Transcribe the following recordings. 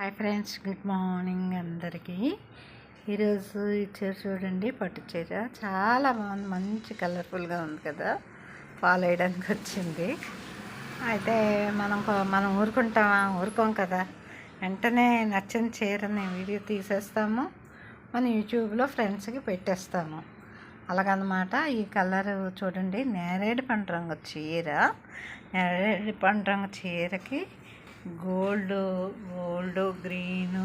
Hi friends good morning అందరికీ. ఈరోజు ఇచ్చారు చూడండి పట్టు చీర. చాలా బాగుంది మంచి కలర్ఫుల్గా ఉంది కదా ఫాలో వేయడానికి వచ్చింది. అయితే మనం కొ- మనం ఊరుకుంటామా ఊరుకోం కదా. వెంటనే నచ్చిన చీరని వీడియో తీసేస్తాము మన యూట్యూబ్లో ఫ్రెండ్స్కి పెట్టేస్తాము. అలాగనమాట ఈ కలర్ చూడండి నేరేడు పండు రంగు చీర. నేరేడు పండు రంగు చీరకి గోల్డ్ గోల్డ్ గ్రీన్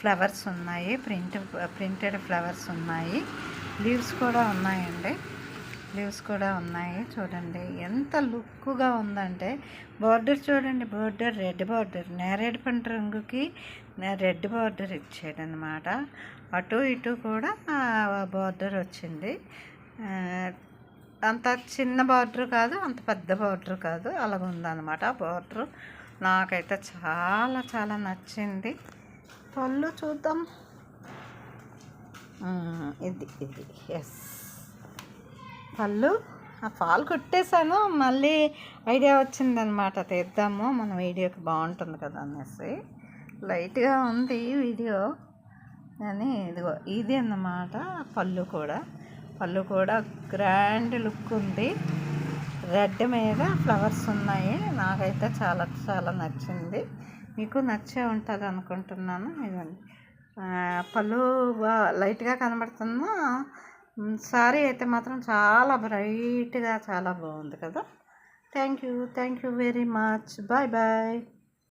ఫ్లవర్స్ ఉన్నాయి. ప్రింట్ ప్రింటెడ్ ఫ్లవర్స్ ఉన్నాయి. లీవ్స్ కూడా ఉన్నాయండి. లీవ్స్ కూడా ఉన్నాయి. చూడండి ఎంత లుక్గా ఉందంటే బార్డర్ చూడండి బార్డర్ రెడ్ బార్డర్. నేరేడు పండు రంగుకి రెడ్ బార్డర్ ఇచ్చాడనమాట అటు ఇటు కూడా బార్డర్ వచ్చింది. అంత చిన్న బార్డర్ కాదు అంత పెద్ద బార్డర్ కాదు. అలాగ ఉందన్నమాట బార్డర్. నాకైతే చాలా చాలా నచ్చింది. పళ్ళు చూద్దాం. ఇది ఇది ఎస్ పళ్ళు ఆ పాలు కొట్టేశాను. మళ్ళీ ఐడియా వచ్చిందనమాట తీద్దాము. మన వీడియోకి బాగుంటుంది కదా అనేసి. లైట్గా ఉంది వీడియో. కానీ ఇదిగో ఇది అన్నమాట పళ్ళు కూడా. పళ్ళు కూడా గ్రాండ్ లుక్ ఉంది. రెడ్ మీద ఫ్లవర్స్ ఉన్నాయి. నాకైతే చాలా చాలా నచ్చింది. మీకు నచ్చే ఉంటుంది అనుకుంటున్నాను. ఇదండి పళ్ళు లైట్గా కనబడుతున్నా సారీ అయితే మాత్రం చాలా బ్రైట్గా చాలా బాగుంది కదా. Thank you thank you very much. Bye bye.